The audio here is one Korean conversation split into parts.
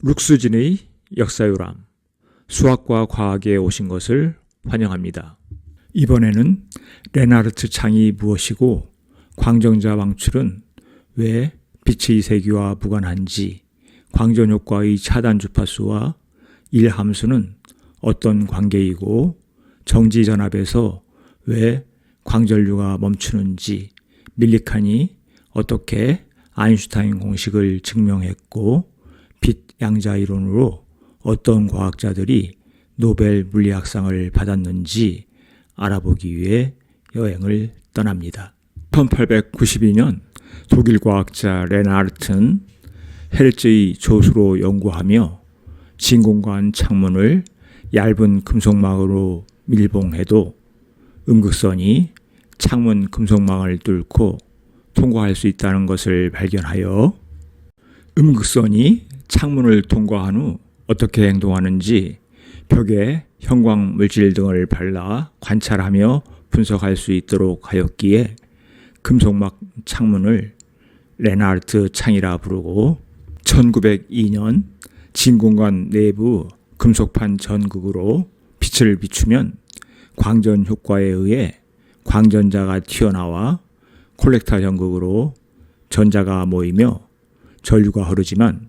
룩스진의 역사요람 수학과 과학에 오신 것을 환영합니다. 이번에는 레나르트 창이 무엇이고 광전자 방출은 왜 빛의 세기와 무관한지 광전 효과의 차단 주파수와 일함수는 어떤 관계이고 정지 전압에서 왜 광전류가 멈추는지 밀리칸이 어떻게 아인슈타인 공식을 증명했고 빛 양자 이론으로 어떤 과학자들이 노벨 물리학상을 받았는지 알아보기 위해 여행을 떠납니다. 1892년 독일 과학자 레나르트는 헬즈의 조수로 연구하며 진공관 창문을 얇은 금속망으로 밀봉해도 음극선이 창문 금속망을 뚫고 통과할 수 있다는 것을 발견하여 음극선이 창문을 통과한 후 어떻게 행동하는지 벽에 형광 물질 등을 발라 관찰하며 분석할 수 있도록 하였기에 금속막 창문을 레나르트 창이라 부르고 1902년 진공관 내부 금속판 전극으로 빛을 비추면 광전 효과에 의해 광전자가 튀어나와 콜렉터 전극으로 전자가 모이며 전류가 흐르지만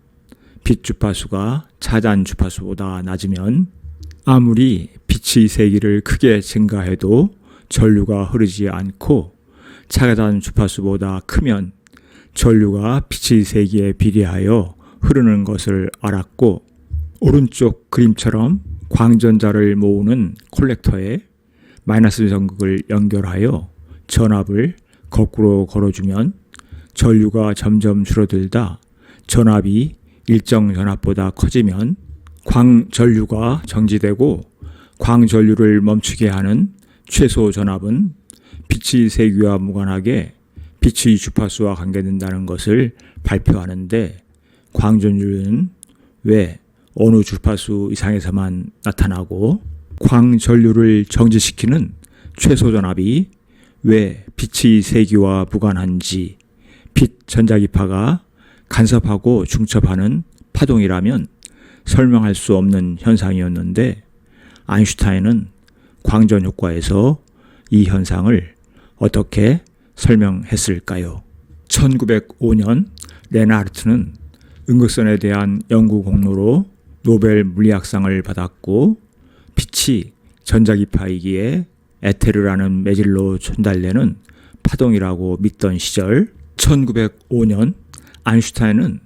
빛 주파수가 차단 주파수보다 낮으면 아무리 빛의 세기를 크게 증가해도 전류가 흐르지 않고 차단 주파수보다 크면 전류가 빛의 세기에 비례하여 흐르는 것을 알았고 오른쪽 그림처럼 광전자를 모으는 콜렉터에 마이너스 전극을 연결하여 전압을 거꾸로 걸어주면 전류가 점점 줄어들다 전압이 일정 전압보다 커지면 광전류가 정지되고 광전류를 멈추게 하는 최소 전압은 빛의 세기와 무관하게 빛의 주파수와 관계된다는 것을 발표하는데 광전류는 왜 어느 주파수 이상에서만 나타나고 광전류를 정지시키는 최소 전압이 왜 빛의 세기와 무관한지 빛 전자기파가 간섭하고 중첩하는 파동이라면 설명할 수 없는 현상이었는데 아인슈타인은 광전 효과에서 이 현상을 어떻게 설명했을까요? 1905년 레나르트는 음극선에 대한 연구 공로로 노벨 물리학상을 받았고 빛이 전자기파이기에 에테르라는 매질로 전달되는 파동이라고 믿던 시절 1905년 아인슈타인은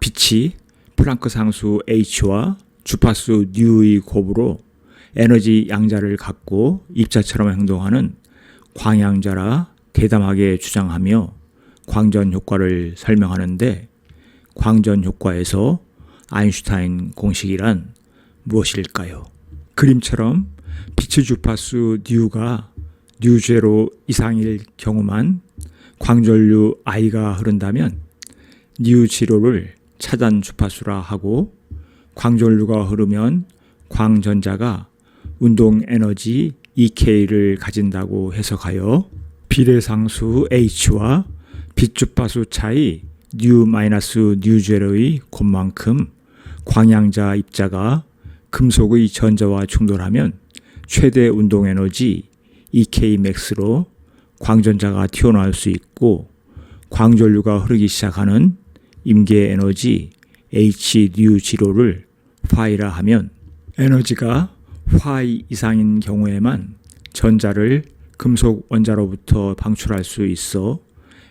빛이 플랑크 상수 h와 주파수 뉴의 곱으로 에너지 양자를 갖고 입자처럼 행동하는 광양자라 대담하게 주장하며 광전 효과를 설명하는데 광전 효과에서 아인슈타인 공식이란 무엇일까요? 그림처럼 빛의 주파수 뉴가 뉴제로 이상일 경우만 광전류 I가 흐른다면 뉴 지로를 차단 주파수라 하고 광전류가 흐르면 광전자가 운동 에너지 EK를 가진다고 해석하여 비례상수 H와 빛 주파수 차이 뉴 마이너스 뉴 제로의 곱만큼 광양자 입자가 금속의 전자와 충돌하면 최대 운동 에너지 EK 맥스로 광전자가 튀어나올 수 있고 광전류가 흐르기 시작하는 임계 에너지 H 뉴 지로를 파이라 하면 에너지가 파이 이상인 경우에만 전자를 금속 원자로부터 방출할 수 있어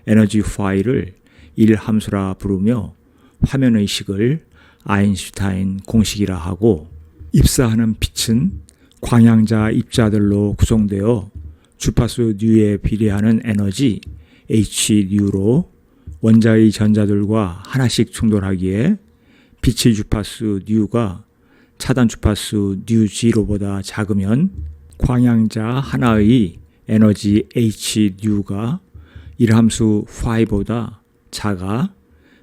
에너지 파이를 1 함수라 부르며 화면 의 식을 아인슈타인 공식이라 하고 입사하는 빛은 광양자 입자들로 구성되어 주파수 뉴에 비례하는 에너지 H 뉴로 원자의 전자들과 하나씩 충돌하기에 빛의 주파수 뉴가 차단 주파수 뉴 지로보다 작으면 광양자 하나의 에너지 H 뉴가 일함수 파이보다 작아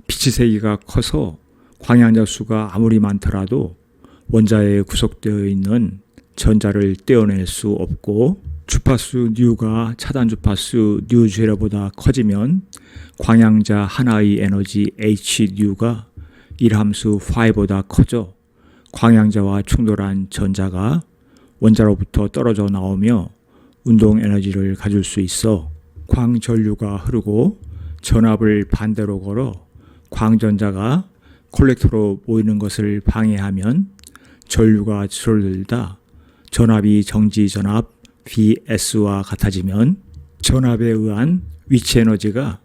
빛의 세기가 커서 광양자 수가 아무리 많더라도 원자에 구속되어 있는 전자를 떼어낼 수 없고 주파수 뉴가 차단 주파수 뉴 제로보다 커지면 광양자 하나의 에너지 H 뉴가 일함수 파이보다 커져 광양자와 충돌한 전자가 원자로부터 떨어져 나오며 운동 에너지를 가질 수 있어 광전류가 흐르고 전압을 반대로 걸어 광전자가 콜렉터로 모이는 것을 방해하면 전류가 줄어들다 전압이 정지 전압 VS와 같아지면 전압에 의한 위치 에너지가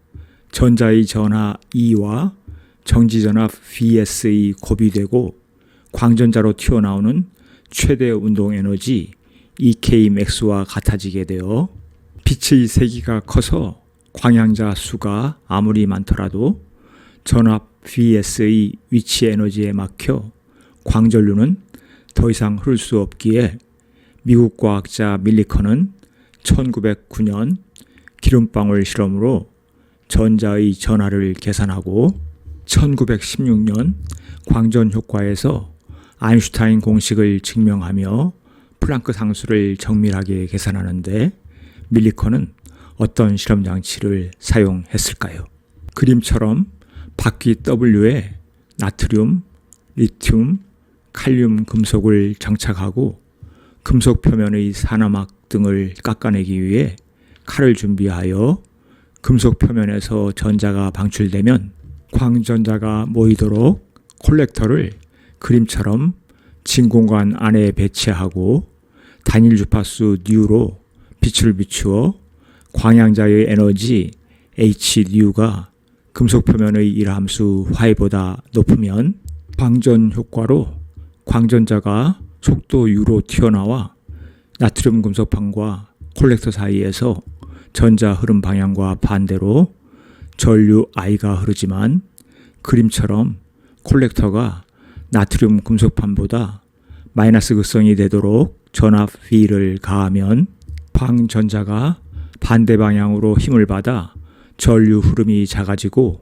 전자의 전하 E와 정지 전압 VS의 곱이 되고 광전자로 튀어나오는 최대 운동 에너지 EK 맥스와 같아지게 되어 빛의 세기가 커서 광양자 수가 아무리 많더라도 전압 VS의 위치 에너지에 막혀 광전류는 더 이상 흐를 수 없기에 미국 과학자 밀리컨은 1909년 기름방울 실험으로 전자의 전하를 계산하고 1916년 광전 효과에서 아인슈타인 공식을 증명하며 플랑크 상수를 정밀하게 계산하는데 밀리컨은 어떤 실험 장치를 사용했을까요? 그림처럼 바퀴 W에 나트륨, 리튬, 칼륨 금속을 장착하고 금속 표면의 산화막 등을 깎아내기 위해 칼을 준비하여 금속 표면에서 전자가 방출되면 광전자가 모이도록 콜렉터를 그림처럼 진공관 안에 배치하고 단일 주파수 뉴로 빛을 비추어 광양자의 에너지 HNU가 금속 표면의 일함수 Y보다 높으면 광전 효과로 광전자가 속도 U로 튀어나와 나트륨 금속판과 콜렉터 사이에서 전자 흐름 방향과 반대로 전류 I가 흐르지만 그림처럼 콜렉터가 나트륨 금속판보다 마이너스 극성이 되도록 전압 V를 가하면 광전자가 반대 방향으로 힘을 받아 전류 흐름이 작아지고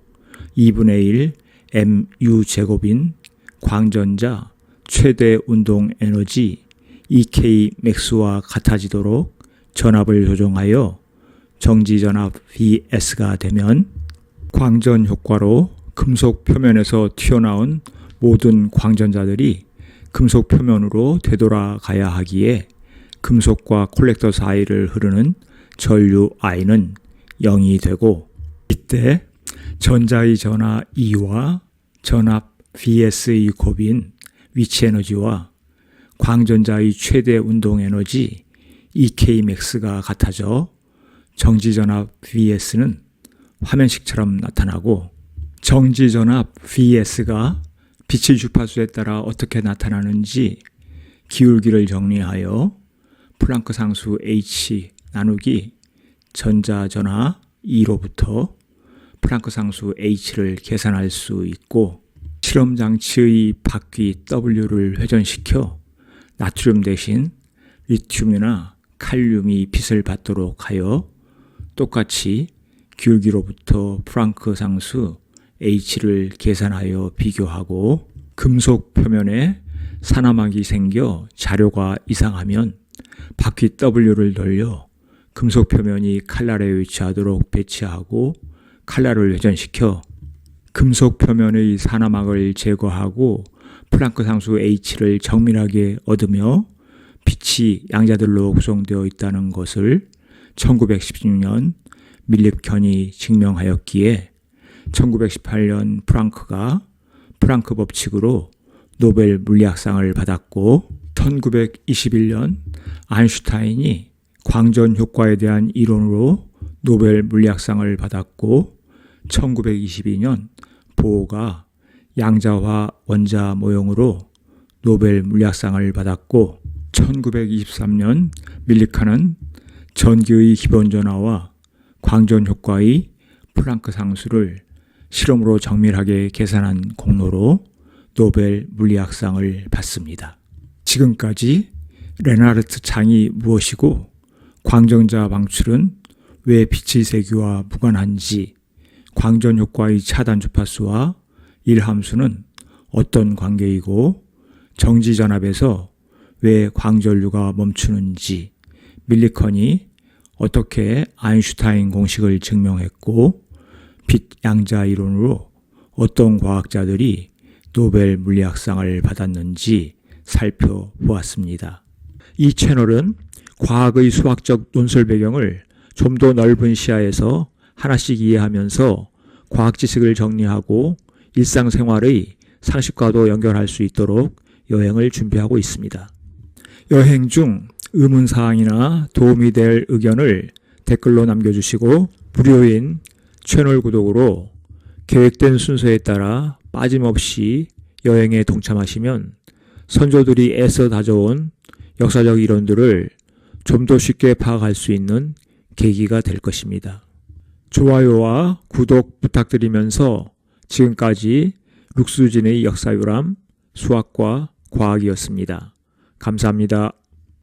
2분의 1 mu 제곱인 광전자 최대 운동 에너지 EK 맥스와 같아지도록 전압을 조정하여 정지 전압 VS가 되면 광전 효과로 금속 표면에서 튀어나온 모든 광전자들이 금속 표면으로 되돌아가야 하기에 금속과 콜렉터 사이를 흐르는 전류 I는 0이 되고 이때 전자의 전하 E와 전압 VS의 곱인 위치 에너지와 광전자의 최대 운동 에너지 EK 맥스가 같아져 정지 전압 VS는 화면식처럼 나타나고 정지 전압 VS가 빛의 주파수에 따라 어떻게 나타나는지 기울기를 정리하여 플랑크 상수 H 나누기 전자 전하 2로부터 플랑크 상수 H를 계산할 수 있고 실험 장치의 바퀴 W를 회전시켜 나트륨 대신 리튬이나 칼륨이 빛을 받도록 하여 똑같이 기울기로부터 프랑크 상수 H를 계산하여 비교하고 금속 표면에 산화막이 생겨 자료가 이상하면 바퀴 W를 돌려 금속 표면이 칼날에 위치하도록 배치하고 칼날을 회전시켜 금속 표면의 산화막을 제거하고 플랑크 상수 H를 정밀하게 얻으며 빛이 양자들로 구성되어 있다는 것을 1916년 밀립견이 증명하였기에 1918년 프랑크가 프랑크 법칙으로 노벨 물리학상을 받았고 1921년 아인슈타인이 광전 효과에 대한 이론으로 노벨 물리학상을 받았고 1922년 보호가 양자화 원자 모형으로 노벨 물리학상을 받았고 1923년 밀리카는 전기의 기본 전화와 광전 효과의 플랑크 상수를 실험으로 정밀하게 계산한 공로로 노벨 물리학상을 받습니다. 지금까지 레나르트 창이 무엇이고 광전자 방출은 왜 빛의 세기와 무관한지 광전 효과의 차단 주파수와 일함수는 어떤 관계이고 정지 전압에서 왜 광전류가 멈추는지 밀리컨이 어떻게 아인슈타인 공식을 증명했고 빛 양자 이론으로 어떤 과학자들이 노벨 물리학상을 받았는지 살펴보았습니다. 이 채널은 과학의 수학적 논술 배경을 좀 더 넓은 시야에서 하나씩 이해하면서 과학 지식을 정리하고 일상생활의 상식과도 연결할 수 있도록 여행을 준비하고 있습니다. 여행 중 의문사항이나 도움이 될 의견을 댓글로 남겨주시고 무료인 채널 구독으로 계획된 순서에 따라 빠짐없이 여행에 동참하시면 선조들이 애써 다져온 역사적 이론들을 좀 더 쉽게 파악할 수 있는 계기가 될 것입니다. 좋아요와 구독 부탁드리면서 지금까지 룩수진의 역사유람 수학과 과학이었습니다. 감사합니다.